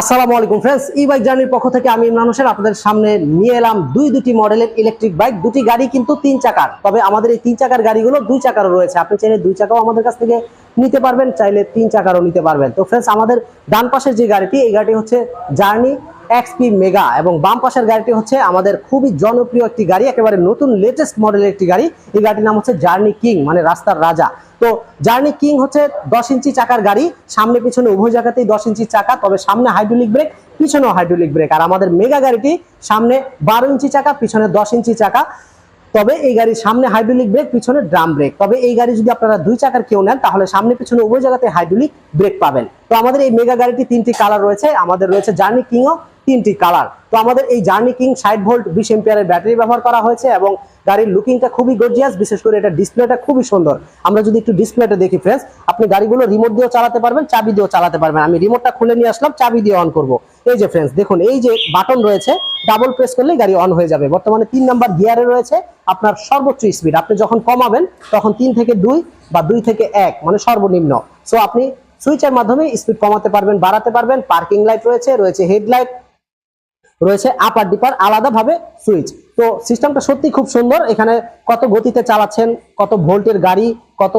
আসসালামু আলাইকুম ফ্রেন্ডস ই বাইক জার্নির পক্ষ থেকে আমি ইমরান হোসেন আপনাদের সামনে নিয়ে এলাম দুই দুটি মডেলের ইলেকট্রিক বাইক দুটি গাড়ি কিন্তু তিন চাকার। তবে আমাদের এই তিন চাকার গাড়িগুলো দুই চাকারও রয়েছে। আপনি চাইলে দুই চাকাও আমাদের কাছ থেকে নিতে পারবেন, চাইলে তিন চাকারও নিতে পারবেন। তো ফ্রেন্ডস আমাদের ডান পাশের যে গাড়িটি, এই গাড়িটি হচ্ছে জার্নি এক্সপি মেগা এবং বাম পাশের গাড়িটি হচ্ছে আমাদের খুবই জনপ্রিয় একটি গাড়ি, একেবারে নতুন লেটেস্ট মডেলের একটি গাড়ি। এই গাড়িটির নাম হচ্ছে জার্নি কিং মানে রাস্তার রাজা। তো জার্নি কিং হচ্ছে দশ ইঞ্চি চাকার গাড়ি। সামনে পিছনে উভয় জায়গাতেই দশ ইঞ্চি চাকা, তবে সামনে হাইড্রোলিক ব্রেক পিছনেও হাইড্রোলিক ব্রেক আর আমাদের মেগা গাড়িটি সামনে বারো ইঞ্চি চাকা, পিছনে দশ ইঞ্চি চাকা। তবে এই গাড়ির সামনে হাইড্রোলিক ব্রেক পিছনে ড্রাম ব্রেক তবে এই গাড়ি যদি আপনারা দুই চাকার কেউ নেন, তাহলে সামনে পিছনে উভয় জায়গাতে হাইড্রোলিক ব্রেক পাবেন। তো আমাদের এই মেগা গাড়িটি তিনটি কালার রয়েছে। আমাদের রয়েছে জার্নি কিংও তিনটি কালার তো আমাদের এই জার্নি কিং ষাট ভোল্ট বিশ এম্পিয়ারের ব্যাটারি ব্যবহার করা হয়েছে এবং গাড়ির লুকিংটা খুবই গর্জিয়াস বিশেষ করে এটা ডিসপ্লেটা খুবই সুন্দর। আমরা যদি একটু ডিসপ্লেটা দেখি ফ্রেন্ডস আপনি গাড়িগুলো রিমোট দিয়েও চালাতে পারবেন, চাবি দিয়েও চালাতে পারবেন। আমি রিমোটটা খুলে নিয়ে আসলাম, চাবি দিয়ে অন করব। এই যে ফ্রেন্ডস দেখুন, এই যে বাটন রয়েছে ডাবল প্রেস করলেই গাড়ি অন হয়ে যাবে। বর্তমানে তিন নাম্বার গিয়ারে রয়েছে আপনার সর্বোচ্চ স্পিড আপনি যখন কমাবেন, তখন তিন থেকে দুই বা দুই থেকে এক মানে সর্বনিম্ন। সো আপনি সুইচের মাধ্যমে স্পিড কমাতে পারবেন, বাড়াতে পারবেন। পার্কিং লাইট রয়েছে রয়েছে হেডলাইট রয়েছে আপার ডিপার আলাদাভাবে সুইচ তো সিস্টেমটা সত্যি খুব সুন্দর। এখানে কত গতিতে চালাচ্ছেন, কত ভোল্টের গাড়ি, কত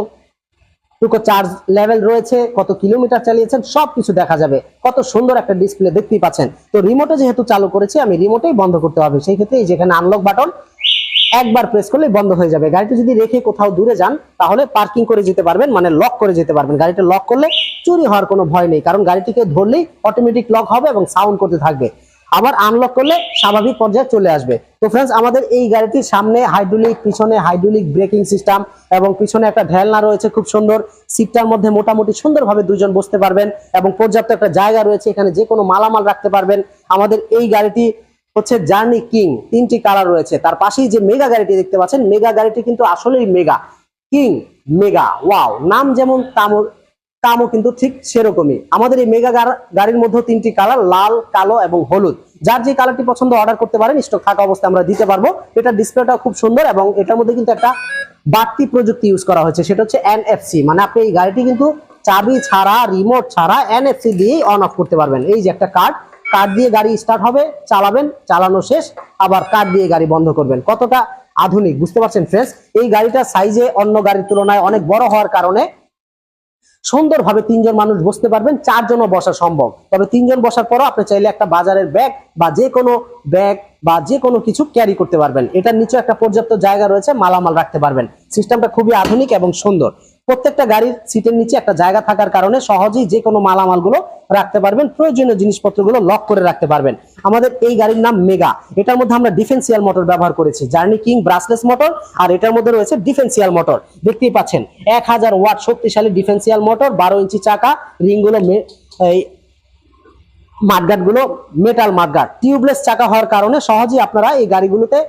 টুকু চার্জ লেভেল রয়েছে, কত কিলোমিটার চালিয়েছেন সব কিছু দেখা যাবে। কত সুন্দর একটা ডিসপ্লে দেখতেই পাচ্ছেন। তো রিমোটে যেহেতু চালু করেছি, আমি রিমোটেই বন্ধ করতে হবে সেই ক্ষেত্রে এই যেখানে আনলক বাটন একবার প্রেস করলে বন্ধ হয়ে যাবে। গাড়িটা যদি রেখে কোথাও দূরে যান, তাহলে পার্কিং করে যেতে পারবেন মানে লক করে যেতে পারবেন। গাড়িটা লক করলে চুরি হওয়ার কোনো ভয় নেই, কারণ গাড়িটিকে ধরলেই অটোমেটিক লক হবে এবং সাউন্ড করতে থাকবে। আবার আনলক করলে স্বাভাবিক পর্যায়ে চলে আসবে। তো ফ্রেন্ডস আমাদের এই গাড়িটির সামনে হাইড্রোলিক পিছনে হাইড্রোলিক ব্রেকিং সিস্টেম এবং পিছনে একটা ঢেলনা রয়েছে, খুব সুন্দর। সিটটার মধ্যে মোটামুটি সুন্দরভাবে দুজন বসতে পারবেন এবং পর্যাপ্ত একটা জায়গা রয়েছে, এখানে যে কোনো মালামাল রাখতে পারবেন। আমাদের এই গাড়িটি হচ্ছে জার্নি কিং তিনটি কালার রয়েছে। তার পাশেই যে মেগা গাড়িটি দেখতে পাচ্ছেন মেগা গাড়িটি কিন্তু আসলেই মেগা কিং মেগা ওয়াও নাম যেমন তামর কামও কিন্তু ঠিক সেরকমই। আমাদের এই মেগা গাড়ির মধ্যে তিনটি কালার, লাল, কালো এবং হলুদ। যার যে কালারটি পছন্দ অর্ডার করতে পারেন, স্টক থাকা অবস্থায় আমরা দিতে পারব। এটা ডিসপ্লেটা খুব সুন্দর এবং এটার মধ্যে কিন্তু একটা বাড়তি প্রযুক্তি ইউজ করা হয়েছে, সেটা হচ্ছে এনএফসি মানে আপনি এই গাড়িটি কিন্তু চাবি ছাড়া রিমোট ছাড়া এনএফসি দিয়েই অন অফ করতে পারবেন। এই যে একটা কার্ড কার্ড দিয়ে গাড়ি স্টার্ট হবে, চালাবেন, চালানো শেষ, আবার কার্ড দিয়ে গাড়ি বন্ধ করবেন। কতটা আধুনিক, বুঝতে পারছেন ফ্রেন্ডস এই গাড়িটা সাইজে অন্য গাড়ির তুলনায় অনেক বড় হওয়ার কারণে সুন্দরভাবে তিনজন মানুষ বসতে পারবেন, চারজনও বসা সম্ভব। তবে তিনজন বসার পরও আপনি চাইলে একটা বাজারের ব্যাগ বা যে কোনো ব্যাগ বা যে কোনো কিছু ক্যারি করতে পারবেন। এটার নিচে একটা পর্যাপ্ত জায়গা রয়েছে, মালামাল রাখতে পারবেন। সিস্টেমটা খুবই আধুনিক এবং সুন্দর। প্রত্যেকটা গাড়ির সিটের নিচে একটা জায়গা থাকার কারণে সহজেই যে কোনো মালামালগুলো রাখতে পারবেন, প্রয়োজনীয় জিনিসপত্রগুলো লক করে রাখতে পারবেন। আমাদের এই গাড়ির নাম মেগা এটার মধ্যে আমরা ডিফেন্সিয়াল মোটর ব্যবহার করেছি। জার্নি কিং ব্রাসলেস মোটর আর এটার মধ্যে রয়েছে ডিফেন্সিয়াল মোটর দেখতেই পাচ্ছেন, এক হাজার ওয়াট শক্তিশালী ডিফেন্সিয়াল মোটর বারো ইঞ্চি চাকা রিংগুলো এই মাঠগাটগুলো মেটাল মাঠগাট টিউবলেস চাকা হওয়ার কারণে সহজেই আপনারা এই গাড়িগুলোতে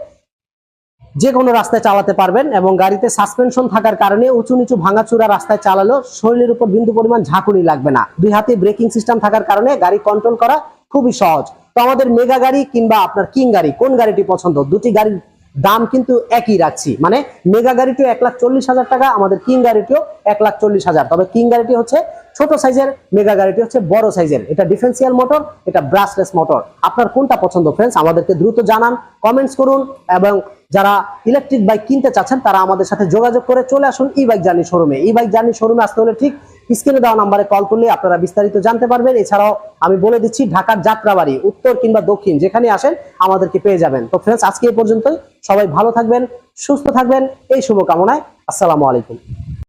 যে কোনো রাস্তায় চালাতে পারবেন এবং গাড়িতে সাসপেনশন থাকার কারণে উঁচু নিচু ভাঙাচুরা রাস্তায় চালালেও শরীরের উপর বিন্দু পরিমাণ ঝাঁকুনি লাগবে না। দুই হাতে ব্রেকিং সিস্টেম থাকার কারণে গাড়ি কন্ট্রোল করা খুবই সহজ। তো আমাদের মেগা গাড়ি কিংবা আপনার কিং গাড়ি, কোন গাড়িটি পছন্দ? দুটি গাড়ির দাম কিন্তু একই রাখছি। মানে মেগা গাড়িটিও এক লাখ চল্লিশ হাজার টাকা, আমাদের কিং গাড়িটিও এক লাখ চল্লিশ হাজার। তবে কিং গাড়িটি হচ্ছে ছোট সাইজের মেগা গাড়িটি হচ্ছে বড় সাইজের এটা ডিফেন্সিয়াল মোটর এটা ব্রাসলেস মোটর আপনার কোনটা পছন্দ ফ্রেন্ডস আমাদেরকে দ্রুত জানান কমেন্টস করুন, এবং যারা ইলেকট্রিক বাইক কিনতে চাচ্ছেন, তারা আমাদের সাথে যোগাযোগ করে চলে আসুন ই বাইক জার্নি শোরুমে ই বাইক জার্নি শোরুমে আসতে হলে ঠিক স্ক্রিনে দেওয়া নাম্বারে কল করলে আপনারা বিস্তারিত জানতে পারবেন। এছাড়াও আমি বলে দিচ্ছি, ঢাকার যাত্রাবাড়ি, উত্তর কিংবা দক্ষিণ, যেখানে আসেন আমাদেরকে পেয়ে যাবেন। তো ফ্রেন্ডস আজকে এই পর্যন্তই। সবাই ভালো থাকবেন, সুস্থ থাকবেন। এই শুভকামনায়, আসসালামু আলাইকুম।